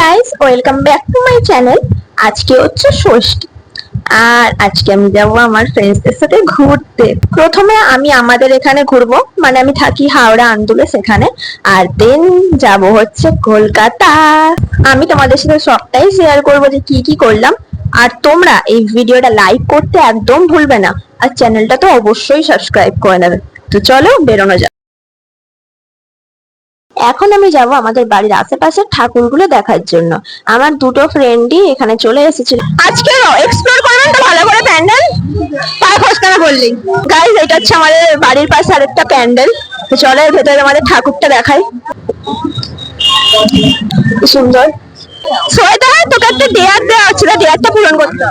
Guys welcome back to my channel আজকে হচ্ছে ষষ্ঠী। আর আজকে আমি যাব আমার ফ্রেন্ডসদের সাথে ঘুরতে। প্রথমে আমি আমাদের এখানে ঘুরবো মানে আমি থাকি হাওড়া আন্দুলে সেখানে। আর দেন যাব হচ্ছে কলকাতা। আমি তোমাদের সাথে সবটাই শেয়ার করব যে কি কি করলাম। আর তোমরা এই ভিডিওটা লাইক করতে একদম ভুলবে না। আর চ্যানেলটা তো অবশ্যই সাবস্ক্রাইব করে নেবে। তো চলো বেরোনো যাক। এখন আমি যাব আমাদের বাড়ির আশেপাশের ঠাকুরগুলো দেখার জন্য। আমার দুটো ফ্রেন্ডই এখানে চলে এসেছিল। আজকে এক্সপ্লোর করবেন তো ভালো করে প্যান্ডেল? পায়ে খসকানা বললি গাইজ এটা হচ্ছে আমাদের বাড়ির পাশে আরেকটা প্যান্ডেল। চলো, ভেতরে আমাদের ঠাকুরটা দেখাই। সুন্দর। সোয়েদা তোকে একটা ডেয়ার দেওয়া হচ্ছিল ডেয়ারটা পূরণ করতে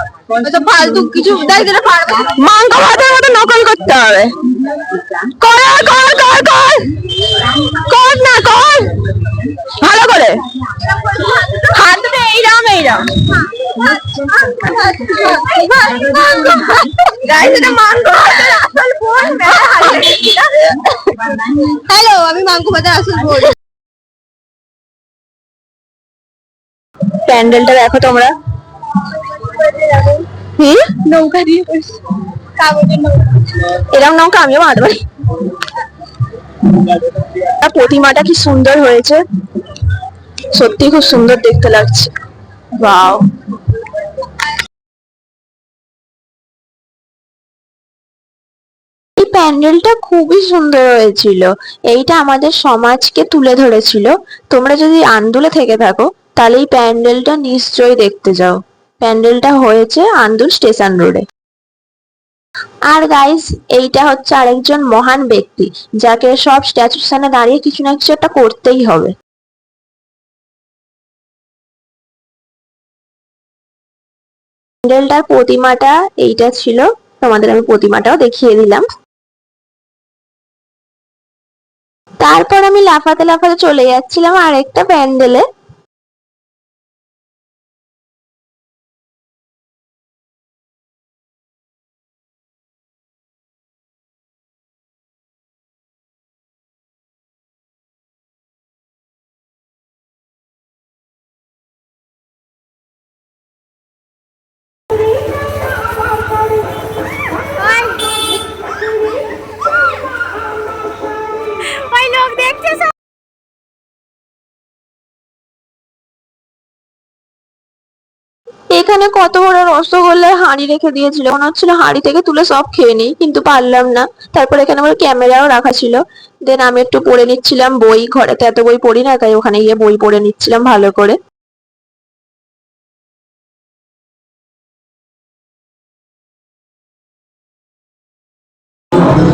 ফালতু কিছু দেখ যেটা পারবে মাংস ভাতের মতো নকল করতে হবে। কর কর কর কর। কর না কর। ভালো করে। এইরাম এইরাম হ্যালো আমি মাঙ্কু বাজার আসল বল। প্যান্ডেলটা দেখো তোমরা। হুম? নৌকা দিয়ে এরকম নৌকা। আমিও বানাতে পারি প্রতিমাটা কি সুন্দর হয়েছে। সত্যি খুব সুন্দর দেখতে লাগছে। বাও এই প্যান্ডেলটা খুবই সুন্দর হয়েছিল। এইটা আমাদের সমাজকে তুলে ধরেছিল। তোমরা যদি আন্দুলে থেকে থাকো তাহলে এই প্যান্ডেলটা নিশ্চয়ই দেখতে যাও। প্যান্ডেলটা হয়েছে আন্দুল স্টেশন রোডে। আর গাইস এইটা হচ্ছে আরেকজন মহান ব্যক্তি, যাকে সব স্ট্যাচুর সামনে দাঁড়িয়ে কিছু না কিছু একটা করতেই হবে। প্যান্ডেলটার প্রতিমাটা এইটা ছিল, তোমাদের আমি প্রতিমাটাও দেখিয়ে দিলাম। তারপর আমি লাফাতে লাফাতে চলে যাচ্ছিলাম আরেকটা প্যান্ডেলে। এখানে কত বড় রসগোল্লার হাঁড়ি রেখে দিয়েছিল। মনে হচ্ছিল হাঁড়ি থেকে তুলে সব খেয়ে নিই কিন্তু পারলাম না। তারপর এখানে আমার ক্যামেরাও রাখা ছিল। দেন আমি একটু পড়ে নিচ্ছিলাম বই। ঘরেতে এত বই পড়ি না তাই ওখানে গিয়ে বই পড়ে নিচ্ছিলাম ভালো করে।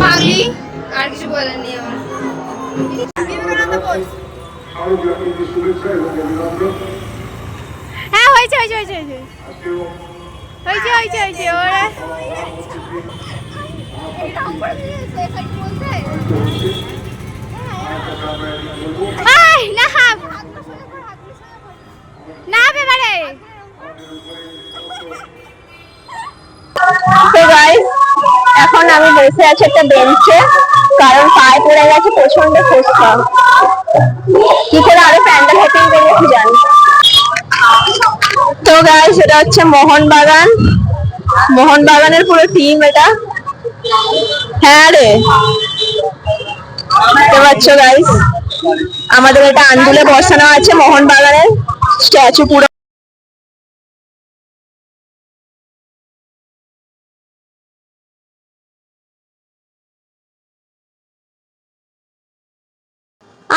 পাগলি? আর কিছু বলার নেই আমার। বিবেকানন্দ বোস হ্যাঁ হয়েছে হয়েছে হয়েছে হয়েছে। হয়েছে হয়েছে হয়েছে, ওরা। না তো এখন আমি বসে আছি একটা বেঞ্চে কারণ পায়ে পড়ে গেছে প্রচণ্ড ফুসকা কি করে আরও প্যান্ডেল হেঁটেই বেরিয়েছি জানি তো গাই সেটা হচ্ছে মোহনবাগান। মোহনবাগানের পুরো টিম এটা। হ্যাঁ রে। দেখতে পাচ্ছ গাইস আমাদের এটা আন্দুলে বসানো আছে মোহনবাগানের। স্ট্যাচু পুরো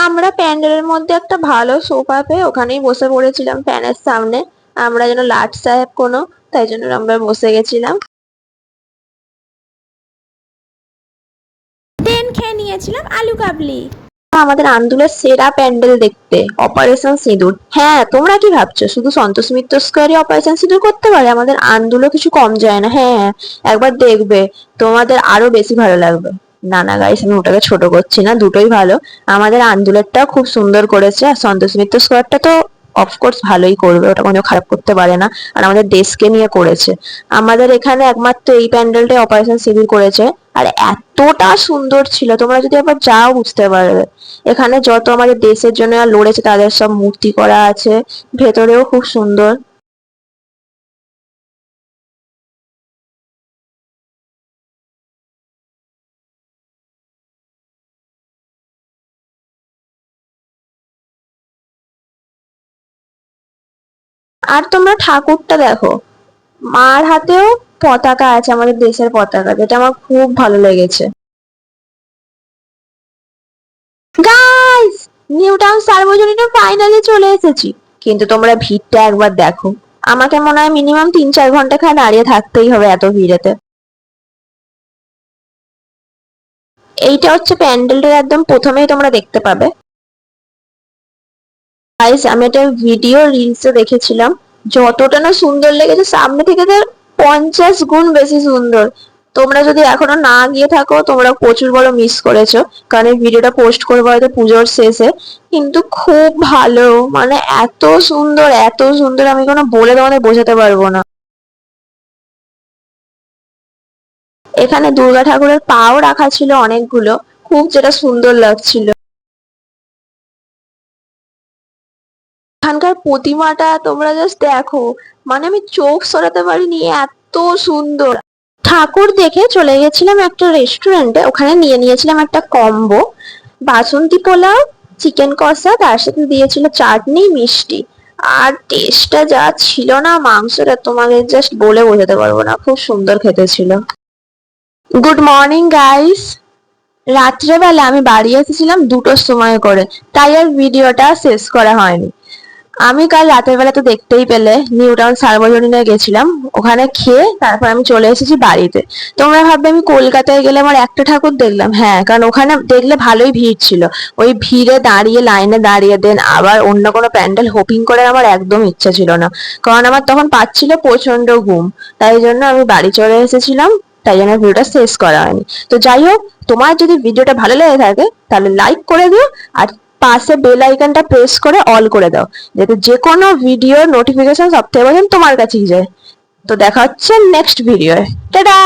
আমরা প্যান্ডেলের মধ্যে একটা ভালো সোফা পেয়ে ওখানেই বসে পড়েছিলাম ফ্যানের সামনে। আমরা যেন লাট সাহেব কোনো তাই জন্য আমরা বসে গেছিলাম। দেন খেয়ে নিয়েছিলাম আলু কাবলি। আমাদের আন্দুলের সেরা প্যান্ডেল দেখতে অপারেশন সিঁদুর। হ্যাঁ তোমরা কি ভাবছ? শুধু সন্তোষ মিত্র স্কোয়ারে অপারেশন সিঁদুর করতে পারে? আমাদের আন্দুলও কিছু কম যায় না। হ্যাঁ হ্যাঁ একবার দেখবে। তোমাদের আরও বেশি ভালো লাগবে। না না গাইস আমি ওটাকে ছোট করছি না, দুটোই ভালো। আমাদের আন্দুলেরটাও খুব সুন্দর করেছে, আর সন্তোষ মিত্র স্কোয়ারটা তো অফকোর্স ভালোই করবে, ওটা কোনো খারাপ করতে পারে না, আর আমাদের দেশকে নিয়ে করেছে। আমাদের এখানে একমাত্র এই প্যান্ডেলটাই অপারেশন সিভিল করেছে, আর এতটা সুন্দর ছিল, তোমরা যদি একবার যাও বুঝতে পারবে। এখানে যত আমাদের দেশের জন্য লড়েছে, তাদের সব মূর্তি করা আছে, ভেতরেও খুব সুন্দর। আর তোমরা ঠাকুরটা দেখো। মার হাতেও পতাকা আছে, আমাদের দেশের পতাকা, যেটা আমার খুব ভালো লেগেছে। গাইস নিউ টাউন সার্বজনীনে ফাইনালি চলে এসেছি। কিন্তু তোমরা ভিড়টা একবার দেখো। আমাকে মনে হয় মিনিমাম তিন চার ঘণ্টা খায় দাঁড়িয়ে থাকতেই হবে এত ভিড়েতে। এইটা হচ্ছে প্যান্ডেলটার একদম প্রথমেই তোমরা দেখতে পাবে। গাইস আমি একটা ভিডিও রিলসে দেখেছিলাম। যতটা না সুন্দর লেগেছে, সামনে থেকে তার পঞ্চাশ গুণ বেশি সুন্দর। তোমরা যদি এখনও না গিয়ে থাকো, তোমরা প্রচুর বড় মিস করেছ। কারণ ভিডিওটা পোস্ট করব হয়তো পুজোর শেষে। কিন্তু খুব ভালো মানে এত সুন্দর এত সুন্দর, আমি কোনো বলে তোমাদের বোঝাতে পারব না। এখানে দুর্গা ঠাকুরের পাও রাখা ছিল অনেকগুলো। খুব যেটা সুন্দর লাগছিল। প্রতিমাটা তোমরা জাস্ট দেখো। মানে আমি চোখ সরাতে পারিনি, এত সুন্দর। ঠাকুর দেখে চলে গেছিলাম একটা রেস্টুরেন্টে ওখানে নিয়ে নিয়েছিলাম একটা কম্বো বাসন্তী পোলাও চিকেন কষা, তার সাথে দিয়েছিল চাটনি, মিষ্টি। আর টেস্টটা যা ছিল না, মাংসটা তোমাদের জাস্ট বলে বোঝাতে পারব না, খুব সুন্দর খেতে ছিল। গুড মর্নিং গাইস রাত্রেবেলা আমি বাড়ি এসেছিলাম দুটোর সময় করে, তাই আর ভিডিওটা শেষ করা হয়নি। আমি কাল রাতের বেলা তো দেখতেই পেলে, নিউ টাউন সার্বজনীনে গেছিলাম। ওখানে খেয়ে তারপর আমি চলে এসেছি বাড়িতে। তোমরা ভাববে আমি কলকাতায় গেলে আমার একটা ঠাকুর দেখলাম। হ্যাঁ কারণ ওখানে দেখলে ভালোই ভিড় ছিল। ওই ভিড়ে দাঁড়িয়ে, লাইনে দাঁড়িয়ে দেন, আবার অন্য কোনো প্যান্ডেল হোপিং করে আমার একদম ইচ্ছা ছিল না। কারণ আমার তখন পাচ্ছিল প্রচণ্ড ঘুম। তাই জন্য আমি বাড়ি চলে এসেছিলাম, তাই জন্য ভিডিওটা শেষ করা হয়নি। তো যাই হোক, তোমার যদি ভিডিওটা ভালো লেগে থাকে, তাহলে লাইক করে দিও, আর পাশে বেল আইকনটা প্রেস করে অল করে দাও, যাতে যে কোনো ভিডিওর নোটিফিকেশন সব থেকে তোমার কাছেই যায়। তো দেখা হচ্ছে নেক্সট ভিডিওয় টাটা!